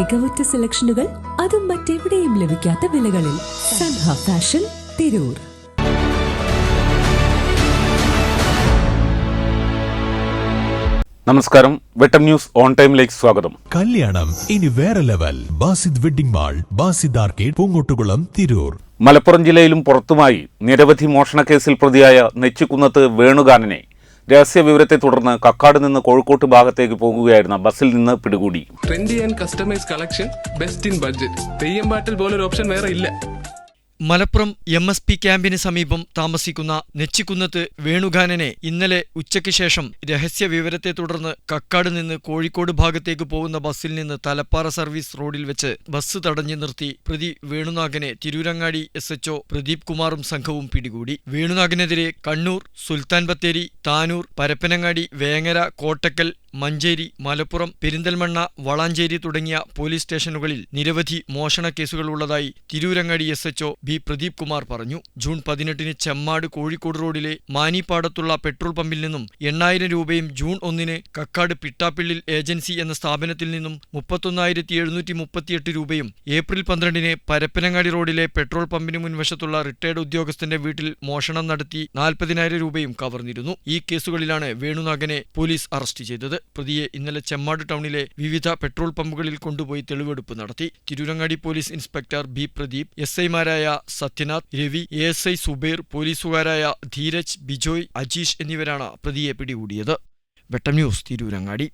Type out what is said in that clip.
മികവുറ്റ സെലക്ഷനുകൾ അതും മറ്റെവിടെയും ലഭിക്കാത്ത വിലകളിൽ സൻഹ ഫാഷൻ തിരൂർ. നമസ്കാരം. വെട്ടം ന്യൂസ് ഓൺ ടൈമിലേക്ക് സ്വാഗതം. കല്യാണം ഇനി വേറെ level. Basid wedding mall Basid arcade Poongottukulam Tirur. Malappuram ജില്ലയിലും പുറത്തുമായി നിരവധി കേസിൽ പ്രതിയായ നെച്ചിക്കുന്നത്ത് വേണുഗാനനെ രഹസ്യവിവരത്തെ തുടർന്ന് കക്കാട് നിന്ന് കോഴിക്കോട്ട് ഭാഗത്തേക്ക് പോകുകയായിരുന്ന ബസ്സിൽ നിന്ന് പിടികൂടി. Trendy and customise collection best in budget Theyyam പാട്ടിൽ പോലൊരു ഓപ്ഷൻ വേറെ ഇല്ല. മലപ്പുറം എം എസ് പി ക്യാമ്പിന് സമീപം താമസിക്കുന്ന നെച്ചിക്കുന്നത്ത് വേണുഗാനനെ ഇന്നലെ ഉച്ചയ്ക്ക് ശേഷം രഹസ്യ വിവരത്തെ തുടർന്ന് കക്കാട് നിന്ന് കോഴിക്കോട് ഭാഗത്തേക്ക് പോകുന്ന ബസ്സിൽ നിന്ന് തലപ്പാറ സർവീസ് റോഡിൽ വെച്ച് ബസ് തടഞ്ഞു നിർത്തി പ്രതി വേണുനാഗനെ Tirurangadi S H O Pradeep കുമാറും സംഘവും പിടികൂടി. വേണുനാഗിനെതിരെ കണ്ണൂർ സുൽത്താൻ ബത്തേരി താനൂർ പരപ്പനങ്ങാടി വേങ്ങര കോട്ടക്കൽ മഞ്ചേരി മലപ്പുറം പെരിന്തൽമണ്ണ വളാഞ്ചേരി തുടങ്ങിയ പോലീസ് സ്റ്റേഷനുകളിൽ നിരവധി മോഷണ കേസുകളുള്ളതായി Tirurangadi S H O B Pradeep Kumar പറഞ്ഞു. ജൂൺ പതിനെട്ടിന് ചെമ്മാട് കോഴിക്കോട് റോഡിലെ മാനിപ്പാടത്തുള്ള പെട്രോൾ പമ്പിൽ നിന്നും എണ്ണായിരം രൂപയും ജൂൺ ഒന്നിന് കക്കാട് പിട്ടാപ്പിള്ളിൽ ഏജൻസി എന്ന സ്ഥാപനത്തിൽ നിന്നും മുപ്പത്തൊന്നായിരത്തി എഴുന്നൂറ്റി മുപ്പത്തിയെട്ട് രൂപയും ഏപ്രിൽ പന്ത്രണ്ടിന് പരപ്പനങ്ങാടി റോഡിലെ പെട്രോൾ പമ്പിന് മുൻവശത്തുള്ള റിട്ടയർഡ് ഉദ്യോഗസ്ഥന്റെ വീട്ടിൽ മോഷണം നടത്തി നാൽപ്പതിനായിരം രൂപയും കവർന്നിരുന്നു. ഈ കേസുകളിലാണ് വേണുനാഗനെ പോലീസ് അറസ്റ്റ് ചെയ്തത്. പ്രതിയെ ഇന്നലെ ചെമ്മാട് ടൗണിലെ വിവിധ പെട്രോൾ പമ്പുകളിൽ കൊണ്ടുപോയി തെളിവെടുപ്പ് നടത്തി. Tirurangadi police inspector B Pradeep S ഐമാരായ Sathyanath Ravi A S I Zubair പോലീസുകാരായ Dheeraj Bijoy Ajeesh എന്നിവരാണ് പ്രതിയെ പിടികൂടിയത്. വെട്ടം ന്യൂസ് തിരൂരങ്ങാടി.